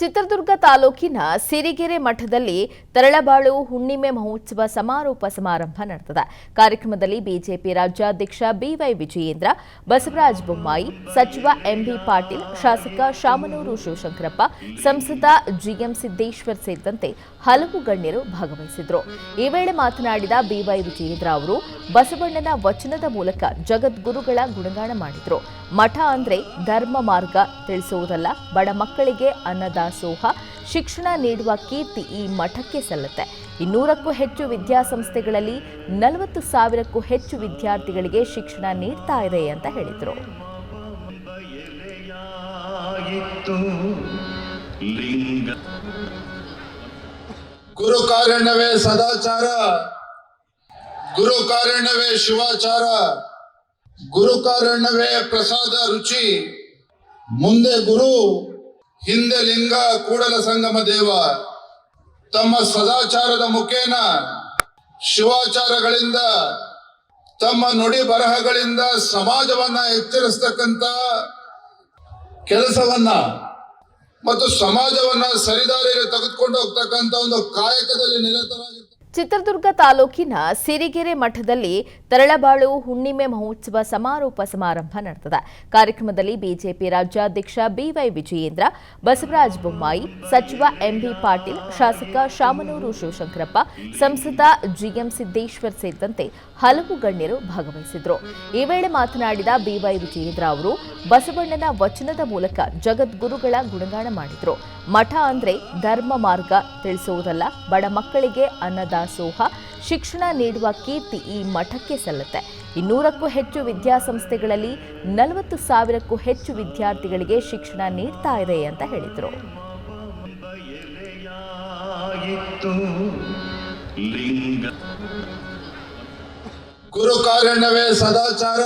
ಚಿತ್ರದುರ್ಗ ತಾಲೂಕಿನ ಸಿರಿಗೆರೆ ಮಠದಲ್ಲಿ ತರಳಬಾಳು ಹುಣ್ಣಿಮೆ ಮಹೋತ್ಸವ ಸಮಾರೋಪ ಸಮಾರಂಭ ನಡೆದಿದೆ. ಕಾರ್ಯಕ್ರಮದಲ್ಲಿ ಬಿಜೆಪಿ ರಾಜ್ಯಾಧ್ಯಕ್ಷ ಬಿವೈ ವಿಜಯೇಂದ್ರ, ಬಸವರಾಜ ಬೊಮ್ಮಾಯಿ, ಸಚಿವ ಎಂಬಿ ಪಾಟೀಲ್, ಶಾಸಕ ಶಾಮನೂರು ಶಿವಶಂಕರಪ್ಪ, ಸಂಸದ ಜಿಎಂ ಸಿದ್ದೇಶ್ವರ್ ಸೇರಿದಂತೆ ಹಲವು ಗಣ್ಯರು ಭಾಗವಹಿಸಿದ್ರು ಈ ವೇಳೆ ಮಾತನಾಡಿದ ಬಿವೈ ವಿಜಯೇಂದ್ರ ಅವರು, ಬಸವಣ್ಣನ ವಚನದ ಮೂಲಕ ಜಗದ್ಗುರುಗಳ ಗುಣಗಾನ ಮಾಡಿದ್ರು. ಮಠ ಅಂದ್ರೆ ಧರ್ಮ ಮಾರ್ಗ ತಿಳಿಸುವುದಲ್ಲ ಬಡ ಮಕ್ಕಳಿಗೆ ಅನ್ನದಾಸೋಹ ಶಿಕ್ಷಣ ನೀಡುವ ಕೀರ್ತಿ ಈ ಮಠಕ್ಕೆ ಸಲ್ಲುತ್ತೆ. ಇನ್ನೂರಕ್ಕೂ ಹೆಚ್ಚು ವಿದ್ಯಾಸಂಸ್ಥೆಗಳಲ್ಲಿ ನಲವತ್ತು ಸಾವಿರಕ್ಕೂ ಹೆಚ್ಚು ವಿದ್ಯಾರ್ಥಿಗಳಿಗೆ ಶಿಕ್ಷಣ ನೀಡ್ತಾ ಇದೆ ಅಂತ ಹೇಳಿದರು. ಗುರು ಕಾರಣವೇ ಸದಾಚಾರ. ಗುರು ಕಾರಣವೇ ಶಿವಾಚಾರ. ಗುರು ಕಾರಣವೇ ಪ್ರಸಾದ ರುಚಿ. ಮುಂದೆ ಗುರು, ಹಿಂದೆ ಲಿಂಗ, ಕೂಡಲ ಸಂಗಮ ದೇವ. ತಮ್ಮ ಸದಾಚಾರದ ಮುಖೇನ, ಶಿವಾಚಾರಗಳಿಂದ, ತಮ್ಮ ನುಡಿ ಬರಹಗಳಿಂದ ಸಮಾಜವನ್ನ ಎಚ್ಚರಿಸ್ತಕ್ಕಂಥ ಕೆಲಸವನ್ನ ಮತ್ತು ಸಮಾಜವನ್ನ ಸರಿದಾರಿಯಲ್ಲಿ ತೆಗೆದುಕೊಂಡು ಹೋಗ್ತಕ್ಕಂತ ಒಂದು ಕಾಯಕದಲ್ಲಿ ನಿರತರಾಗಿರ್ತಾರೆ ಚಿತ್ರದುರ್ಗ ತಾಲೂಕಿನ ಸಿರಿಗೆರೆ ಮಠದಲ್ಲಿ ತರಳಬಾಳು ಹುಣ್ಣಿಮೆ ಮಹೋತ್ಸವ ಸಮಾರೋಪ ಸಮಾರಂಭ ನಡೆದಿದೆ. ಕಾರ್ಯಕ್ರಮದಲ್ಲಿ ಬಿಜೆಪಿ ರಾಜ್ಯಾಧ್ಯಕ್ಷ ಬಿವೈ ವಿಜಯೇಂದ್ರ, ಬಸವರಾಜ ಬೊಮ್ಮಾಯಿ, ಸಚಿವ ಎಂಬಿ ಪಾಟೀಲ್, ಶಾಸಕ ಶಾಮನೂರು ಶಿವಶಂಕರಪ್ಪ, ಸಂಸದ ಜಿಎಂ ಸಿದ್ದೇಶ್ವರ್ ಸೇರಿದಂತೆ ಹಲವು ಗಣ್ಯರು ಭಾಗವಹಿಸಿದ್ರು ಈ ವೇಳೆ ಮಾತನಾಡಿದ ಬಿವೈ ವಿಜಯೇಂದ್ರ ಅವರು, ಬಸವಣ್ಣನ ವಚನದ ಮೂಲಕ ಜಗದ್ಗುರುಗಳ ಗುಣಗಾನ ಮಾಡಿದ್ರು. ಮಠ ಅಂದ್ರೆ ಧರ್ಮ ಮಾರ್ಗ ತಿಳಿಸುವುದಲ್ಲ ಬಡ ಮಕ್ಕಳಿಗೆ ಅನ್ನದಾಸೋಹ ಶಿಕ್ಷಣ ನೀಡುವ ಕೀರ್ತಿ ಈ ಮಠಕ್ಕೆ ಸಲ್ಲುತ್ತೆ. ಇನ್ನೂರಕ್ಕೂ ಹೆಚ್ಚು ವಿದ್ಯಾಸಂಸ್ಥೆಗಳಲ್ಲಿ ನಲವತ್ತು ಸಾವಿರಕ್ಕೂ ಹೆಚ್ಚು ವಿದ್ಯಾರ್ಥಿಗಳಿಗೆ ಶಿಕ್ಷಣ ನೀಡ್ತಾ ಇದೆ ಅಂತ ಹೇಳಿದರು. ಗುರು ಕಾರಣವೇ ಸದಾಚಾರ.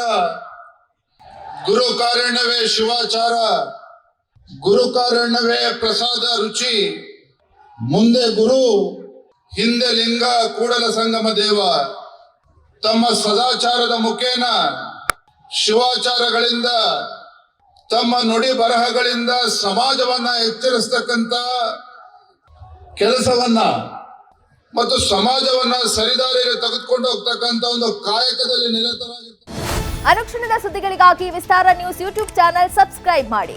ಗುರು ಕಾರಣವೇ ಶಿವಾಚಾರ. ಗುರು ಕಾರಣವೇ ಪ್ರಸಾದ ರುಚಿ. ಮುಂದೆ ಗುರು, ಹಿಂದೆ ಲಿಂಗ, ಕೂಡಲ ಸಂಗಮ ದೇವ. ತಮ್ಮ ಸದಾಚಾರದ ಮುಖೇನ, ಶಿವಾಚಾರಗಳಿಂದ, ತಮ್ಮ ನುಡಿ ಬರಹಗಳಿಂದ ಸಮಾಜವನ್ನ ಎಚ್ಚರಿಸ್ತಕ್ಕಂತ ಕೆಲಸವನ್ನ ಮತ್ತು ಸಮಾಜವನ್ನ ಸರಿದಾರಿಗೆ ತೆಗೆದುಕೊಂಡು ಹೋಗ್ತಕ್ಕಂತ ಒಂದು ಕಾಯಕದಲ್ಲಿ ನಿರತರಾಗಿರ್ತಾರೆ. ಅನುಕ್ಷಣದ ಸುದ್ದಿಗಳಿಗಾಗಿ Vistara news YouTube channel subscribe ಮಾಡಿ.